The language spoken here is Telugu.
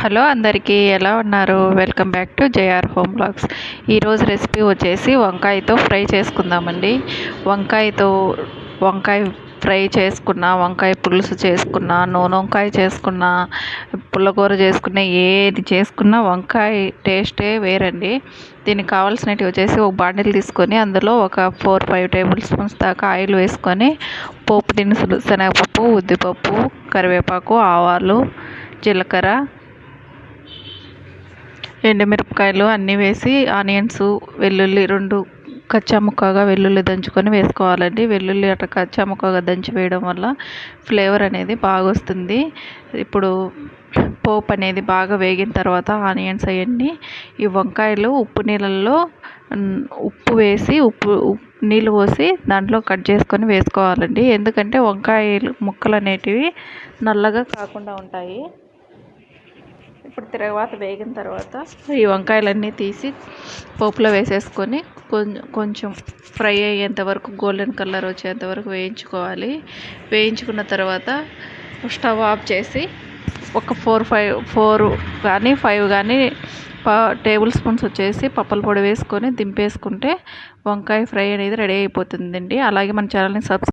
హలో అందరికీ ఎలా ఉన్నారు? Welcome back to JR home blogs. ఈరోజు రెసిపీ వచ్చేసి వంకాయతో ఫ్రై చేసుకుందామండి. వంకాయతో వంకాయ ఫ్రై చేసుకున్న వంకాయ పులుసు చేసుకున్న నూనె వంకాయ చేసుకున్న పుల్లకూర చేసుకున్న ఏది చేసుకున్నా వంకాయ టేస్టే వేరండి. దీనికి కావాల్సినవి వచ్చేసి ఒక బాండిల్ తీసుకొని అందులో ఒక ఫోర్ ఫైవ్ టేబుల్ స్పూన్స్ దాకా ఆయిల్ వేసుకొని పోపు దినుసులు శనగపప్పు ఉద్దిపప్పు కరివేపాకు ఆవాలు జీలకర్ర ఎండుమిరపకాయలు అన్నీ వేసి ఆనియన్స్ వెల్లుల్లి రెండు కచ్చా ముక్కగా వెల్లుల్లి దంచుకొని వేసుకోవాలండి. వెల్లుల్లి అట్లా కచ్చా ముక్కగా దంచి వేయడం వల్ల ఫ్లేవర్ అనేది బాగా వస్తుంది ఇప్పుడు పోపు అనేది బాగా వేగిన తర్వాత ఆనియన్స్ అవన్నీ ఈ వంకాయలు ఉప్పు నీళ్ళల్లో ఉప్పు వేసి ఉప్పు నీళ్ళు పోసి దాంట్లో కట్ చేసుకొని వేసుకోవాలండి. ఎందుకంటే వంకాయలు ముక్కలు అనేటివి నల్లగా కాకుండా ఉంటాయి. ఇప్పుడు తర్వాత వేగిన తర్వాత ఈ వంకాయలన్నీ తీసి పోపులో వేసేసుకొని కొంచెం కొంచెం ఫ్రై అయ్యేంత వరకు గోల్డెన్ కలర్ వచ్చేంత వరకు వేయించుకోవాలి. వేయించుకున్న తర్వాత స్టవ్ ఆఫ్ చేసి ఒక ఫోర్ ఫైవ్ ఫోర్ కానీ ఫైవ్ కానీ టేబుల్ స్పూన్స్ వచ్చేసి పప్పుల పొడి వేసుకొని దింపేసుకుంటే వంకాయ ఫ్రై అనేది రెడీ అయిపోతుందండి. అలాగే మన ఛానల్ని సబ్స్క్రైబ్